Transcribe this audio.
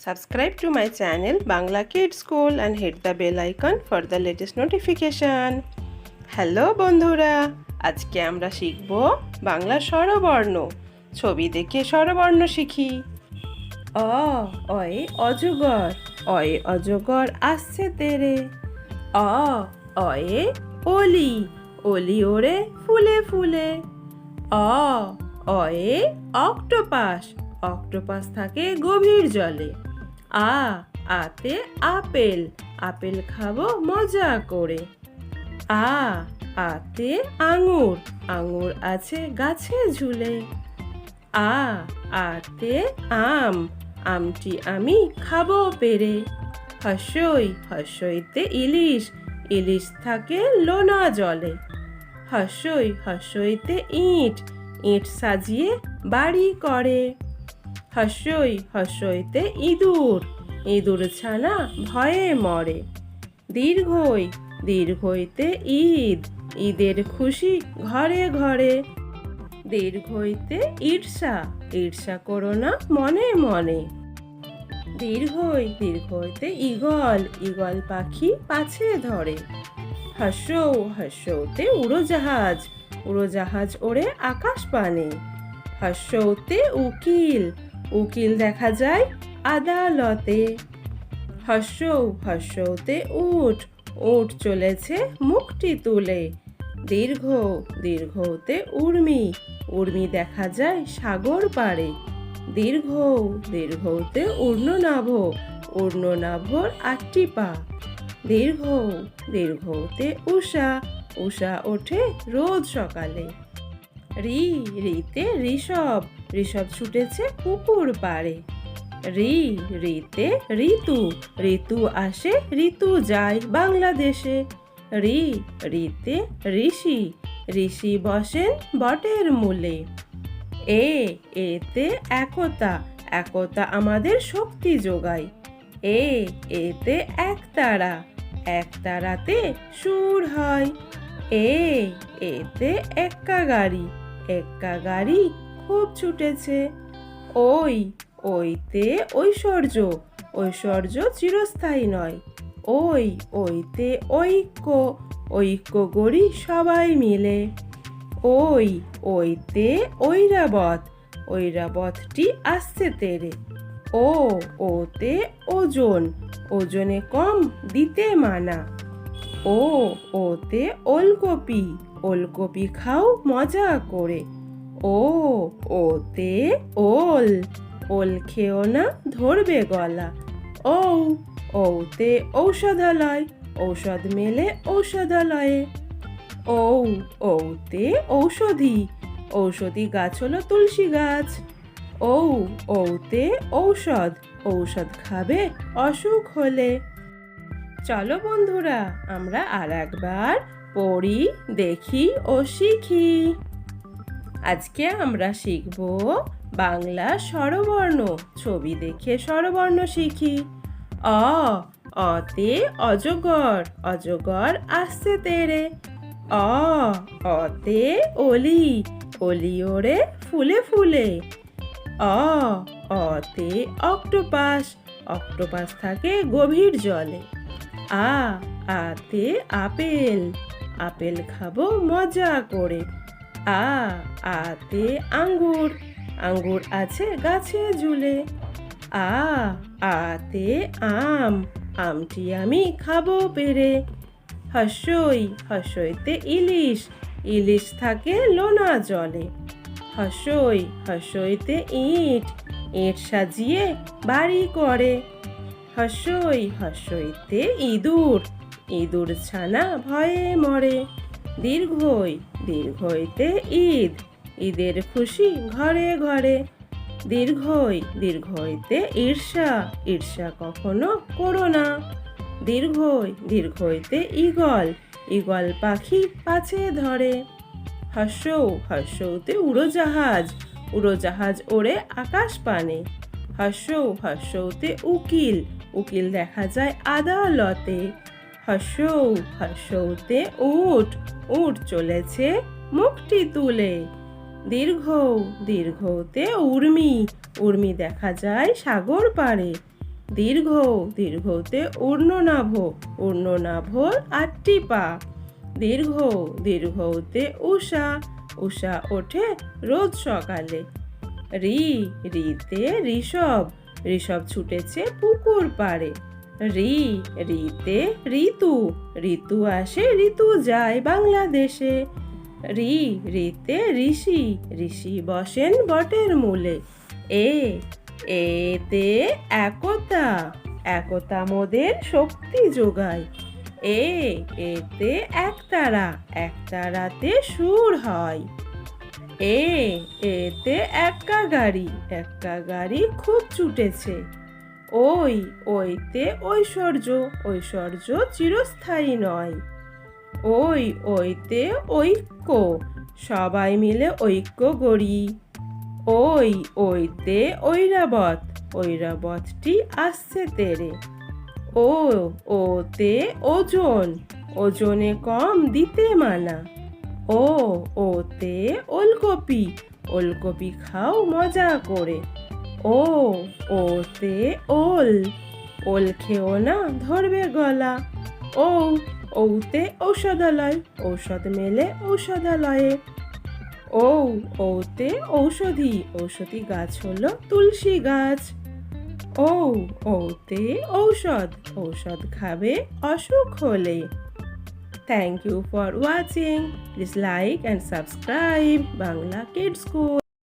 Subscribe to my channel Bangla Kids School and hit the bell icon for the latest notification. Hello বন্ধুরা আজকে আমরা শিখব বাংলা স্বরবর্ণ ছবি দেখে স্বরবর্ণ শিখি অ অয়ে অজগর অয়ে অজগর আসছে তেরে অ অয়ে অলি অলি ওরে ফুলে ফুলে অ অয়ে অক্টোপাস অক্টোপাস থাকে গভীর জলে। আ, আতে আপেল। আপেল খাব মজা করে। আ, আতে আঙুর। আঙুর আছে গাছে ঝুলে। আ, আতে আম। আমটি আমি খাব পেরে। হসই হসইতে ইলিশ। ইলিশ থাকে লোনা জলে। হসই হসইতে ইট। ইট সাজিয়ে বাড়ি করে। হসই হসইতে ইঁদুর ইঁদুর ছানা ভয়ে মরে। দীর্ঘই দীর্ঘইতে ঈদ, ঈদের খুশি ঘরে ঘরে। দীর্ঘইতে ঈর্ষা ঈর্ষা করো না মনে মনে। দীর্ঘই দীর্ঘইতে ইগল ইগল পাখি পাছে ধরে। হাসৌ হাসৌতে উড়োজাহাজ উড়োজাহাজ ওড়ে আকাশ পানে। হাসৌতে উকিল উকিল দেখা যায় আদালতে। হাসৌ হাসৌতে উঠ উঠ চলেছে মুখটি তুলে। দীর্ঘ, দীর্ঘতে উর্মি উর্মি দেখা যায় সাগর পাড়ে। দীর্ঘ, দীর্ঘতে উর্ণনাভ, উর্ণনাভর আটটি পা। দীর্ঘ, দীর্ঘতে উষা উষা ওঠে রোজ সকালে। রি, রিতে ঋষভ ঋষভ ছুটেছে পুকুর পাড়ে। রি, রিতে ঋতু ঋতু আসে, ঋতু যায় বাংলাদেশে। রি, রিতে ঋষি ঋষি বসেন বটের মূলে। এ, এতে একতা একতা আমাদের শক্তি যোগায়। এ, এতে একতারা একতারাতে সুর হয়। এ, এতে এক্কা গাড়ি এক্কা গাড়ি খুব ছুটেছে। ওই, ওইতে ঐশ্বর্য ঐশ্বর্য চিরস্থায়ী নয়। ওই, ওইতে ঐক্য ঐক্য গড়ি সবাই মিলে। ওই, ওইতে ঐরাবত, ঐরাবতটি আসছে তেরে। ও, ওতে ওজন, ওজনে কম দিতে মানা। ও, ওতে ওলকপি ওলকপি খাও মজা করে। ও, ওতে ওল ওল খেও না, ধরবে গলা। ও ওতে ঔষধালয়, ঔষধ মেলে ঔষধালয়ে। ঔ ওতে ঔষধি ঔষধি গাছ হলো তুলসী গাছ। ঔ ওতে ঔষধ ঔষধ খাবে অসুখ হলে। চলো বন্ধুরা, আমরা আর একবার পড়ি, দেখি ও শিখি। আজকে আমরা শিখব বাংলা স্বরবর্ণ। ছবি দেখে স্বরবর্ণ শিখি। অ, অতে অজগর অজগর আসছে তেরে। অ, অতে অলি অলি ওরে ফুলে ফুলে। অ, অতে অক্টোপাস অক্টোপাস থাকে গভীর জলে। আ, আতে আপেল আপেল খাব মজা করে। আ আতে আঙ্গুর। আঙ্গুর আছে গাছে ঝুলে। আ আতে আম। আমটি আমি খাব পেরে। হসই হসইতে ইলিশ। ইলিশ থাকে লোনা জলে। হসই হসইতে ইট। ইট সাজিয়ে বাড়ি করে। হসই হসইতে ইঁদুর। ইঁদুর ছানা ভয়ে মরে। দীর্ঘই, দীর্ঘইতে ঈদ। ঈদের খুশি ঘরে ঘরে। দীর্ঘই, দীর্ঘইতে ঈর্ষা ঈর্ষা কখনো করো না। দীর্ঘই, দীর্ঘইতে ইগল ইগল পাখি পাছে ধরে। হাস্যৌ হাস্যৌতে উড়োজাহাজ উড়োজাহাজ ওড়ে আকাশ পানে। হাস্যৌ হাস্যৌতে উকিল উকিল দেখা যায় আদালতে। হাস্যৌ হাস্যৌতে উট উট চলেছে মুখটি তুলে। দীর্ঘ, দীর্ঘতে উর্মি উর্মি দেখা যায় সাগর পাড়ে। দীর্ঘ, দীর্ঘতে ঊর্ণনাভ ঊর্ণনাভর আটটি পা। দীর্ঘ, দীর্ঘতে উষা উষা ওঠে রোজ সকালে। রি, রিতে ঋষভ ঋষভ ছুটেছে পুকুর পাড়ে। রি, রিতে ঋতু ঋতু আসে, ঋতু যায় বাংলাদেশে। রি, রিতে ঋষি ঋষি বসেন বটের মূলে। এ এতে একতা একতা মোদের শক্তি যোগায়। এ এতে একতারা, একতারাতে সুর হয়। এ এতে এক্কা গাড়ি এক্কা গাড়ি খুব ছুটেছে। ওই ওইতে ঐশ্বর্য ঐশ্বর্য চিরস্থায়ী নয়। ওই ওইতে ঐক্য, সবাই মিলে ঐক্য গড়ি। ওই ওইতে ঐরাবত, ঐরাবতটি আসছে তেরে। ও ওতে ওজন, ওজনে কম দিতে মানা। ও ওতে ওলকপি ওলকপি খাও মজা করে। ও ওতে ওল। ওল খেও না, ধরবে গলা। ও ওতে ঔষধালয়, ঔষধ মেলে ঔষধালয়ে। ও ওতে ঔষধি ঔষধি গাছ হলো তুলসী গাছ। ও ওতে ঔষধ ঔষধ খাবে অসুখ হলে। Thank you for watching please like and subscribe Bangla kid school